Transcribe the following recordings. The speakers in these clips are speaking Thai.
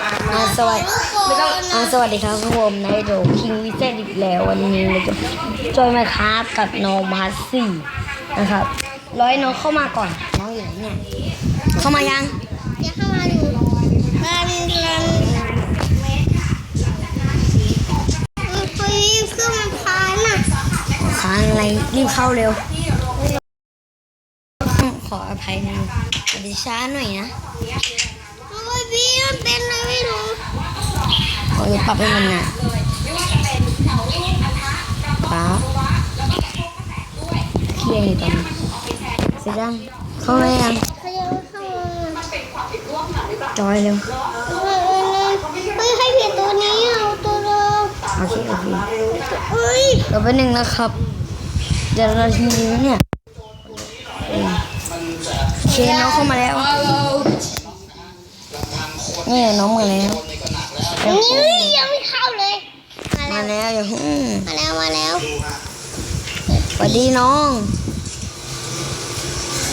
อาสวัสดีอาสวัสดีครับผมในโดคิงวิเศษอีกแล้ววันนี้เราจะจอยมาครับกับน้องมาสี่นะครับ ร้อยน้องเข้ามาก่อน น้องอยู่ไหนเนี่ย เข้ามายังเดี๋ยวเข้ามาดูกันกันเฮ้ยเครื่อมันพานอะค้างอะไร รีบเข้าเร็ว ขออภัยนะอาจจะช้าหน่อยนะ เฮ้ยพี่มันเป็นอะไรไม่รู้ ขอจะปรับให้มันหนาครับเคลียร์อยู่ตอนนี้เสร็จยังเข้ามายังจอยเร็วเฮ้ยให้เปลี่ยนตัวนี้เอาตัวเดิมโอเคโอเคเฮ้ยเดี๋ยวแป๊บนึงนะครับ เดี๋ยวนาทีนี้เนี่ยโอเคน้องเข้ามาแล้วนี่น้องมาแล้ว นี่ยังไม่เข้าเลย มามาแล้ว แล้วอย่าพึ่งมาแล้ว มาแล้ว สวัสดีน้อง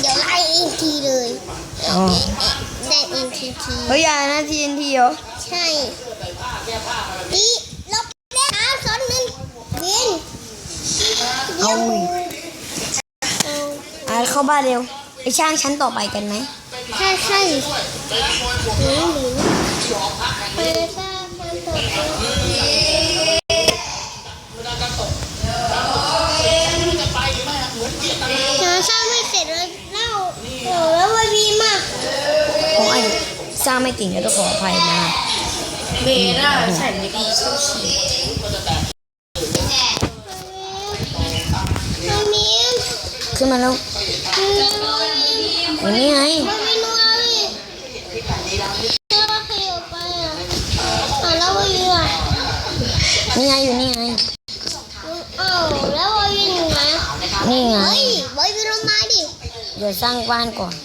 เดี๋ยวไล่อีกทีเลยอ๋อ ได้อีกทีที เฮ้ยอย่านะทีนทีเหรอใช่ดีลบแล้วอาสอนหนึ่งเวียนเอาอีกเอาอะเข้าบ้านเร็วไอช่างชั้นต่อไปกันไหม ใช่ใช่หนีหนีไปเล สร้างไม่เก่งก็ต้องขออภัยนะครับเมน่าใส่ไม่ดีสู้ชีมันมีขึ้นมาแล้วมันมีอยู่นี่ไงมันมีนัวเลยถ้าว่าขยับไปอะอะแล้ววันนี้อะนี่ไงอยู่นี่ไงอ้าวแล้ววันนี้อยู่ไหนนี่ไงเฮ้ยบอยวิลงมาดิเดี๋ยวสร้างบ้านก่อน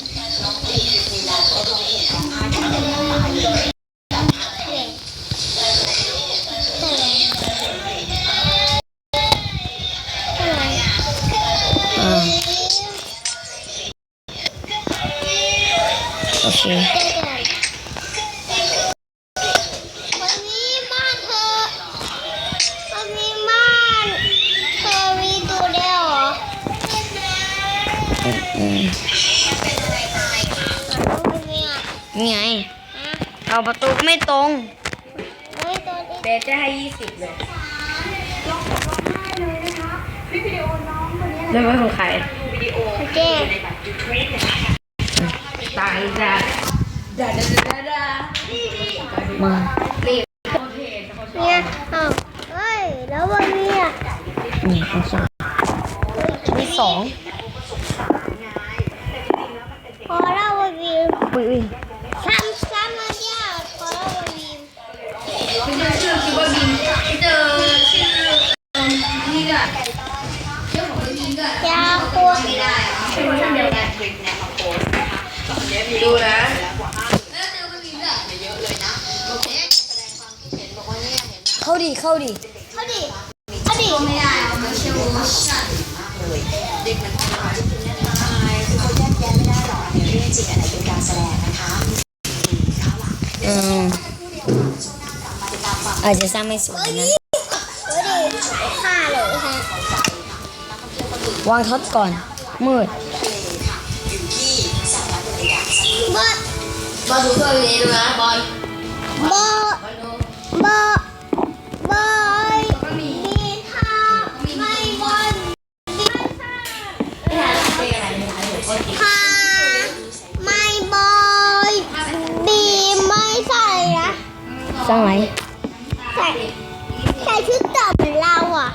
โอเควันนี้บ้านเธอวันนี้บ้านเธอมีตัวเดียวเหรออืมอืมวันนี้อะนี่ไงฮะ เอาประตูก็ไม่ตรงเฮ้ยตัวนี้เบสจะให้ยี่สิบเลยเรื่องของใครเจ๊ตายจ้ะดาดาดาดามาเนี่ยอ้าวเฮ้ย แล้ววันนี้อะนี่เอาสองที่สองพอแล้ววันนี้ ยาควรไม่ได้ชื่อเดียวกันดูนะแล้วเจอบินก็เข้าดิเข้าดิเข้าดิเข้าดิไม่ได้เอามาโชว์ชัดอืมอาจจะสร้างไม่สวยนะ วางท็อตก่อน มืดบอสบอลดูเครื่องนี้ดูนะบอลบอสบอลดูบอบอยมีท่าไม่บอลมีท่าไม่ถ่ายเป็นอะไรไม่ถ่ายเดี๋ยวก็ติดท่าไม่บอยบีไม่ใส่นะสร้างไหมใส่ใส่ชุดดำเหมือนเราอะ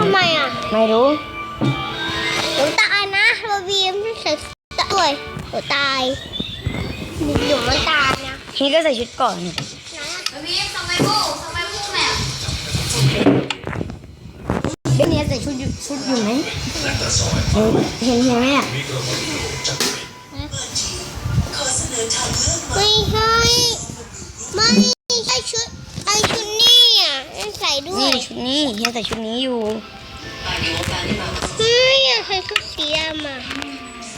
ทำไมอะ ไม่รู้ ด้วยหนูตายหนูมันตายนะพี่ก็ใส่ชุดก่อนเนี่ยพี่ทำไมโบ้ทำไมพวกแมวเบนเนี้ใส่ชุดอยู่ชุดอยู่ไหมเออเห็นเห็นไหมอะไม่ใช่ไม่ใช่ชุดไอชุดนี่อะใส่ด้วนี่ยชุดนี้เฮียใส่ชุดนี้อยู่ไม่อยากใส่ชุดสีดำอะ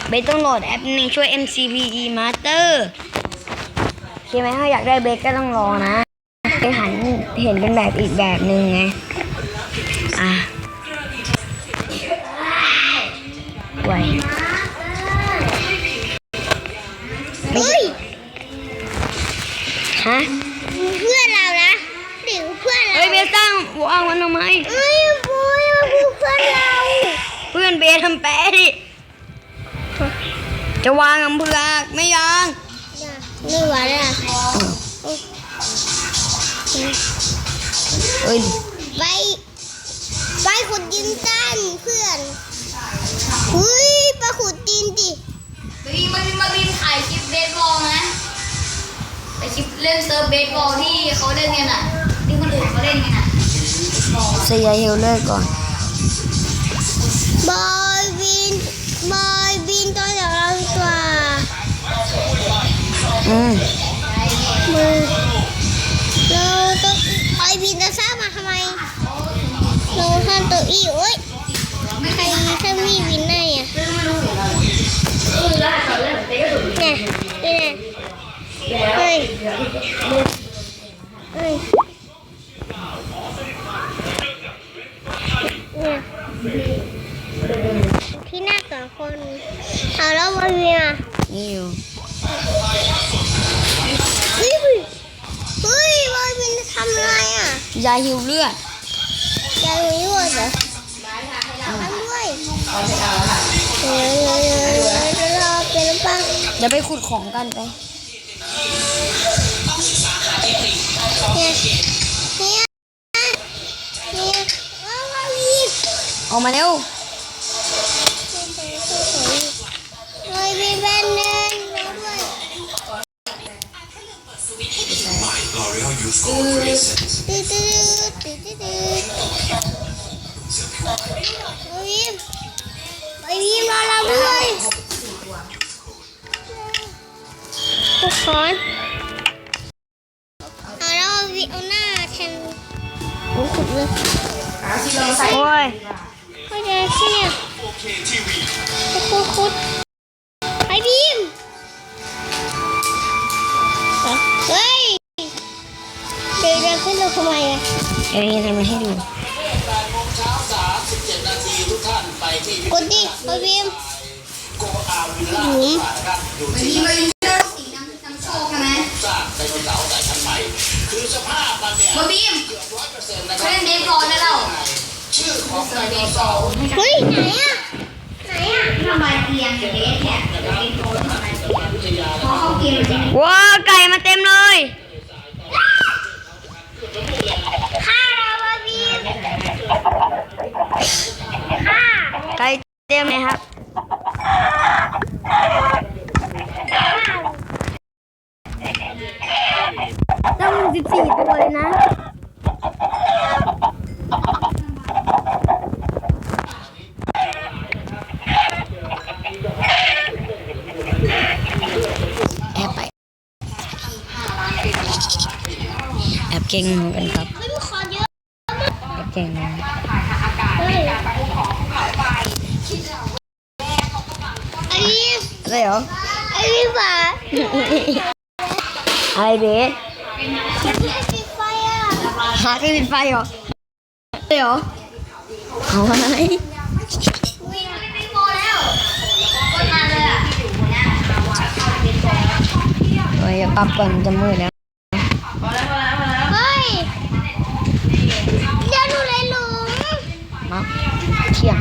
เบนต้องโหลดแอปหนึ่งช่วย MCPE Master โอเคไหมถ้าอยากได้เบสก็ต้องรอนะไปหันเห็นเป็นแบบอีกแบบหนึ่งไง อะไวเฮ้ยฮะเพื่อนเรานะเด็กเพื่อนเราเฮ้ยเบสตั้งวางมันทำไมเฮ้ยปุ้ยมันคือเพื่อนเรา เพื่อนเบสทำแปะดิ จะวางอำเภอไม่ยังไม่ไหวแล้วเอ้ยไปไปขุดดินกันเพื่อนเฮ้ยไปขุดดินดิเฮ้ยมาบินมาบินถ่ายคลิปเบสบอลนะไปคลิปเล่นเซิร์ฟเบสบอลที่เขาเล่นกันอะที่คนอื่นเขาเล่นกันอะเสียฮิลเลอร์ก่อนบอยบินบอย อืมมือเราต้องบอยบินจะสร้ามาทำไมเราทำตัวอีโอ้ยใครถ้ามีบินได้อะเนี่ยเนี่นะเฮ้ยเฮ้ยเนี่ยที่หน้าสองคนเอาแล้วบอยบินอะนี่อยู่ ฮ้ยเฮ้ยบอยบินทำอะไรอะยาฮิวเลือดจะรู้ยั่วเหรอทำด้วยเฮ้ยเฮ้ยเฮ้ยเฮ้ยจะรอเป็นหรือเปล่าเดี๋ยวไปขุดของกันไปเนี่ยเนี่ยเนี่ยว้าวว้าวอีกออกมาเร็วเฮ้ ตืดตืดตืดตืดตืดเฮ้ยเฮ้ยมีมาแล้วด้วยทุกคนเอาแล้วเอาวิเอาหน้าแทนโอ้ขุดเลยโอ้ยไม่ได้แค่เนี่ยคุด เอ้ยทำมาให้ดู กดดิไอ้บีมหยุม มาบินมาบินเสื้อสีน้ำน้ำโชคใช่ไหมมาบินเขาเล่นเบสบอลได้แล้วเซิร์ฟเบสบอล เฮ้ยไหนอะไหนอะ ทำไมเตียงเบสเนี่ยเบสบอลทำไมเพราะเขาเกมมันจะ ว้าไก่มาเต็มเลย ฆ่าเราไอ้บีมฆ่า ไก่เต็มเลยครับต้องสิบสี่ตัวเลยนะ แอบไป แอบเก่งเหมือนกันครับไม่มีคอเยออบเก่งนะเฮ้ยไอ้บีมอะไรเหรอไอ้บีมอะอะไรเบสปิดไฟอะหาที่ปิดไฟเหรอเดี๋ยวเอาไรวิ่งเล่นเบสบอลแล้วก็นาเลยอะเฮ้ยอย่าปรับก่อนจะมืดแล้ว เฮ้ยอย่าดูเลยหลุม มาเที่ยง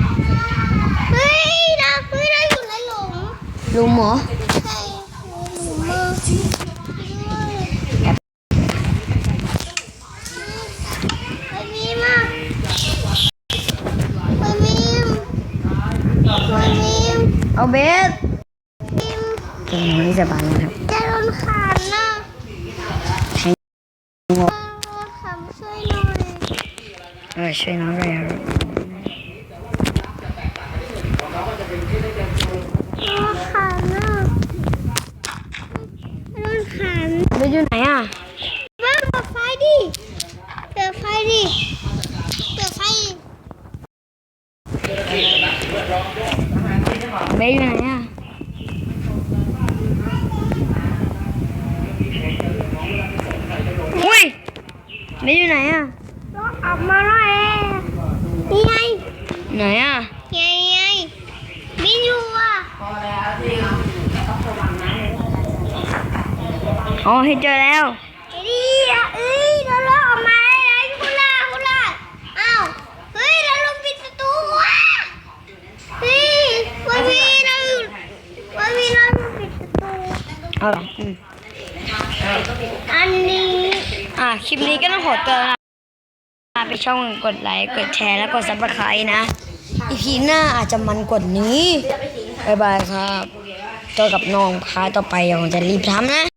เฮ้ยนะเฮ้ยนะอยู่ในหลุม ลุงหมอใช่หลุมมือไอ้บีมอะไอ้บีมไอ้บีมเอาเบสบีมตรงนี้สบายนะครับจะโดนขันนะแทงงบโดนขันช่วยหน่อยเออช่วยน้องด้วยครับ เบสอยู่ไหนอะเบเปิดไฟดิเปิดไฟดิเปิดไฟไบสอยู่ไหนอะอุ้ยไบสอยู่ไหนอะออกมาแล้วเองนี่ไงไหนอะ อ๋อให้เจอแล้วไอ้ดีอะเอ้ยเราลอกออกมาได้แล้วคุณล่ะคุณล่ะอ้าวเฮ้ยเราลงปิดประตูวะเฮ้ยวันนี้เราอยู่วันนี้เราลงปิดประตูเอาเหรออืมอันนี้อะคลิปนี้ก็ต้องขอตัวลาไปช่องกดไลค์กดแชร์แล้วกดซับสไครต์นะอีพีหน้าอาจจะมันกว่านี้บายบายครับเจอกับน้องพาต่อไปอย่างจะรีบทำนะ